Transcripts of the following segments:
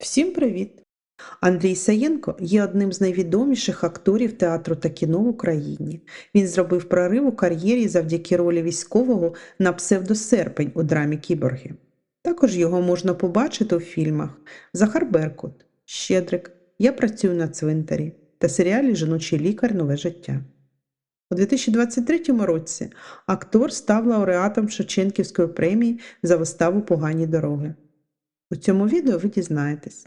Всім привіт! Андрій Саєнко є одним з найвідоміших акторів театру та кіно в Україні. Він зробив прорив у кар'єрі завдяки ролі військового на псевдосерпень у драмі Кіборги. Також його можна побачити у фільмах Захар Беркут, Щедрик, Я працюю на цвинтарі та серіалі Жіночий лікар Нове життя. У 2023 році актор став лауреатом Шевченківської премії за виставу Погані дороги. У цьому відео ви дізнаєтесь,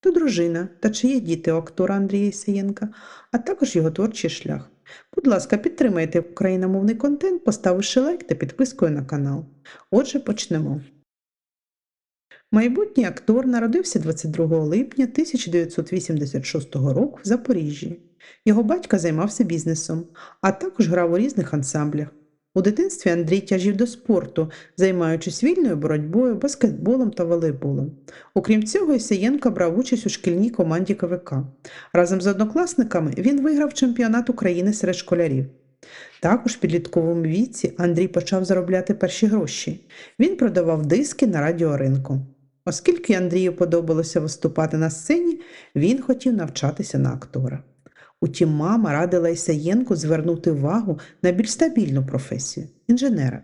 хто дружина та чи є діти у актора Андрія Ісаєнка, а також його творчий шлях. Будь ласка, підтримайте україномовний контент, поставивши лайк та підпискою на канал. Отже, почнемо. Майбутній актор народився 22 липня 1986 року в Запоріжжі. Його батько займався бізнесом, а також грав у різних ансамблях. У дитинстві Андрій тяжів до спорту, займаючись вільною боротьбою, баскетболом та волейболом. Окрім цього, Ісаєнко брав участь у шкільній команді КВК. Разом з однокласниками він виграв чемпіонат України серед школярів. Також в підлітковому віці Андрій почав заробляти перші гроші. Він продавав диски на радіоринку. Оскільки Андрію подобалося виступати на сцені, він хотів навчатися на актора. Утім, мама радила Ісаєнку звернути увагу на більш стабільну професію інженера.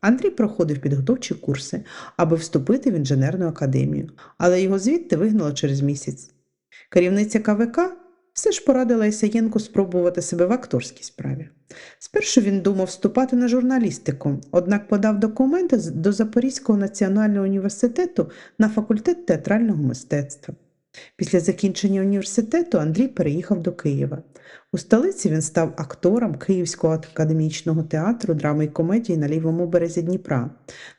Андрій проходив підготовчі курси, аби вступити в інженерну академію, але його звідти вигнало через місяць. Керівниця КВК все ж порадила Ісаєнку спробувати себе в акторській справі. Спершу він думав вступати на журналістику, однак подав документи до Запорізького національного університету на факультет театрального мистецтва. Після закінчення університету Андрій переїхав до Києва. У столиці він став актором Київського академічного театру драми і комедії на лівому березі Дніпра.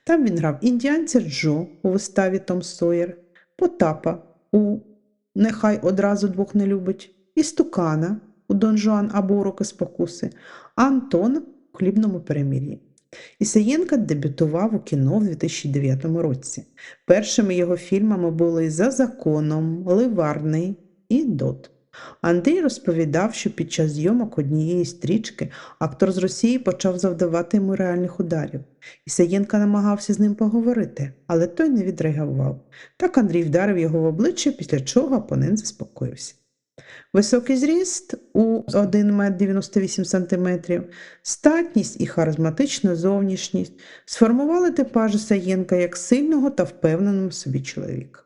Там він грав індіанця Джо у виставі Том Сойер, Потапа у Нехай одразу двох не любить, і Стукана у Дон Жуан або Уроки спокуси, а Антона у хлібному перемір'ї. Ісаєнко дебютував у кіно в 2009 році. Першими його фільмами були За законом, Ливарний і Дот. Андрій розповідав, що під час зйомок однієї стрічки актор з Росії почав завдавати йому реальних ударів. Ісаєнко намагався з ним поговорити, але той не відреагував. Так Андрій вдарив його в обличчя, після чого опонент заспокоївся. Високий зріст у 1 метр 98 см, статність і харизматична зовнішність сформували типаж Саєнка як сильного та впевненого собі чоловіка.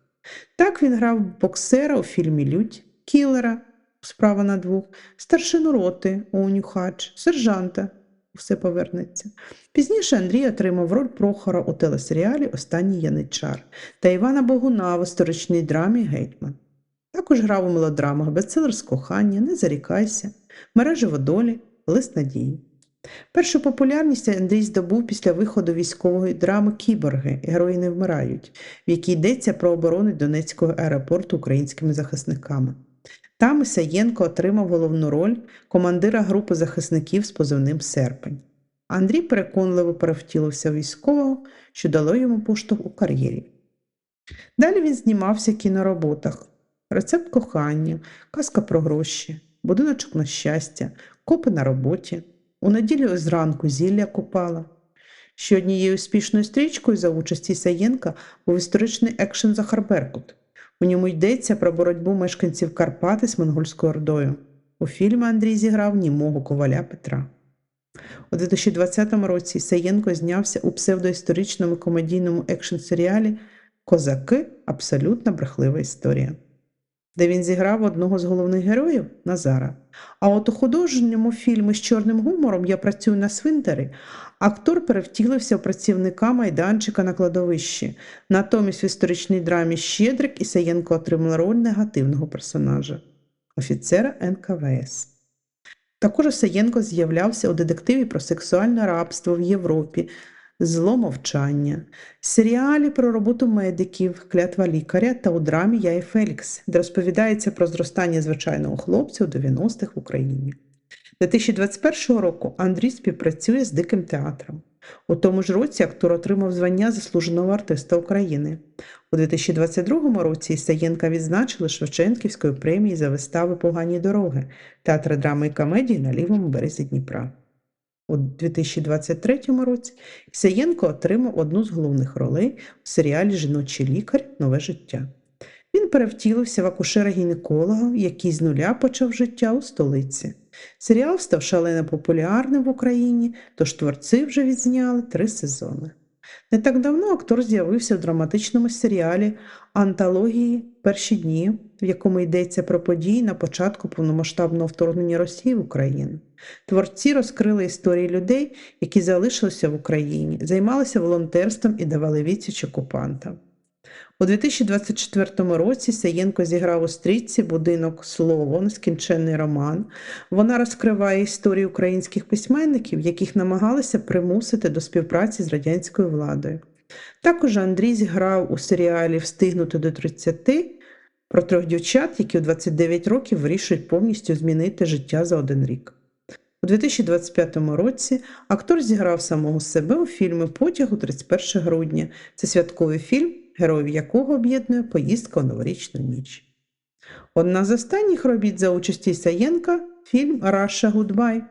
Так він грав боксера у фільмі Лють, кілера Справа на двох, старшину роти у Нюхач, сержанта. Все повернеться. Пізніше Андрій отримав роль Прохора у телесеріалі Останній яничар та Івана Богуна в історичній драмі Гетьман. Також грав у мелодрамах Бестселер з кохання, Не зарікайся, Мережево долі, Лист надії. Першу популярність Андрій здобув після виходу військової драми Кіборги Герої не вмирають, в якій йдеться про оборону Донецького аеропорту українськими захисниками. Там Ісаєнко отримав головну роль командира групи захисників з позивним Серпень. Андрій переконливо перевтілився військового, що дало йому поштовх у кар'єрі. Далі він знімався в кінороботах. Рецепт кохання, казка про гроші, будиночок на щастя, копи на роботі. У неділю зранку зілля купала. Ще однією успішною стрічкою за участі Саєнка був історичний екшен Захар Беркут. У ньому йдеться про боротьбу мешканців Карпати з монгольською ордою. У фільмі Андрій зіграв німого коваля Петра. У 2020 році Саєнко знявся у псевдоісторичному комедійному екшн-серіалі Козаки абсолютно брехлива історія де він зіграв одного з головних героїв Назара. А от у художньому фільмі з чорним гумором Я працюю на свинтарі актор перевтілився в працівника майданчика на кладовищі. Натомість в історичній драмі Щедрик Ісаєнко отримала роль негативного персонажа офіцера НКВС. Також Ісаєнко з'являвся у детективі про сексуальне рабство в Європі Зло мовчання, серіалі про роботу медиків, клятва лікаря та у драмі Я і Фелікс, де розповідається про зростання звичайного хлопця у 90-х в Україні. 2021 року Андрій співпрацює з Диким театром. У тому ж році актор отримав звання заслуженого артиста України. У 2022 році Ісаєнка відзначили Шевченківською премією за вистави Погані дороги театр драми і комедії на лівому березі Дніпра. У 2023 році Ісаєнко отримав одну з головних ролей у серіалі Жіночий лікар Нове життя. Він перевтілився в акушера-гінеколога, який з нуля почав життя у столиці. Серіал став шалено популярним в Україні, тож творці вже відзняли три сезони. Не так давно актор з'явився в драматичному серіалі антології Перші дні, в якому йдеться про події на початку повномасштабного вторгнення Росії в Україну. Творці розкрили історії людей, які залишилися в Україні, займалися волонтерством і давали відсіч окупантам. У 2024 році Саєнко зіграв у стрічці Будинок Слово, нескінченний роман. Вона розкриває історію українських письменників, яких намагалися примусити до співпраці з радянською владою. Також Андрій зіграв у серіалі Встигнути до 30 про трьох дівчат, які у 29 років вирішують повністю змінити життя за один рік. У 2025 році актор зіграв самого себе у фільмі Потяг у 31 грудня. Це святковий фільм, героїв якого об'єднує поїздка у новорічну ніч. Одна з останніх робіт за участі Саєнка фільм Раша Гудбай.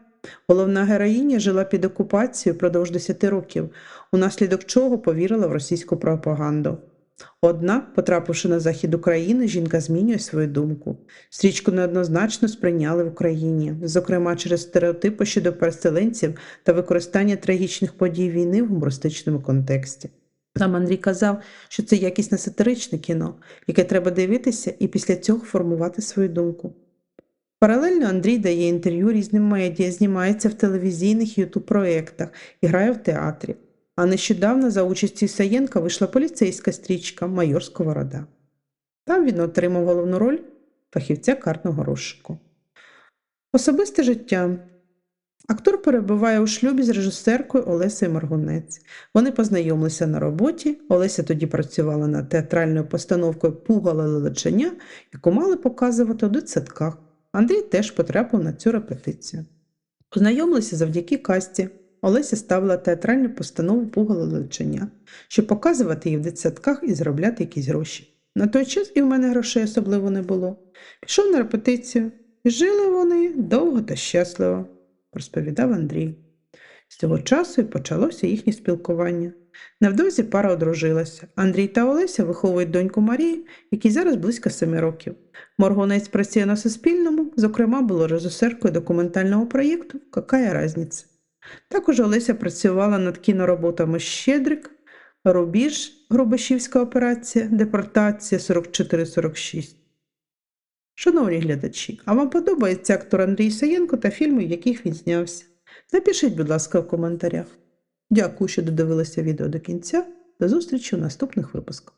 Головна героїня жила під окупацією продовж 10 років, унаслідок чого повірила в російську пропаганду. Однак, потрапивши на захід України, жінка змінює свою думку. Стрічку неоднозначно сприйняли в Україні, зокрема через стереотипи щодо переселенців та використання трагічних подій війни в гумористичному контексті. Сам Андрій казав, що це якісне сатиричне кіно, яке треба дивитися і після цього формувати свою думку. Паралельно Андрій дає інтерв'ю різним медіа, знімається в телевізійних ютуб проєктах і грає в театрі. А нещодавно за участі Саєнка вийшла поліцейська стрічка Майор Сковорода. Там він отримав головну роль фахівця картного розшуку. Особисте життя. Актор перебуває у шлюбі з режисеркою Олесею Маргунець. Вони познайомилися на роботі. Олеся тоді працювала над театральною постановкою Пугало лелечення, яку мали показувати у дитсадках. Андрій теж потрапив на цю репетицію. Познайомилися завдяки касті. Олеся ставила театральну постанову Пугало лелечення, щоб показувати її в дитсадках і заробляти якісь гроші. На той час і в мене грошей особливо не було. Пішов на репетицію, і жили вони довго та щасливо розповідав Андрій. З цього часу і почалося їхнє спілкування. Невдовзі пара одружилася. Андрій та Олеся виховують доньку Марії, якій зараз близько семи років. Моргунець працює на Суспільному, зокрема, було режисеркою документального проєкту Какая разниця. Також Олеся працювала над кінороботами Щедрик, Рубіж, Грубишівська операція, Депортація 44-46. Шановні глядачі, а вам подобається актор Андрій Саєнко та фільми, в яких він знявся? Напишіть, будь ласка, в коментарях. Дякую, що додивилися відео до кінця. До зустрічі у наступних випусках.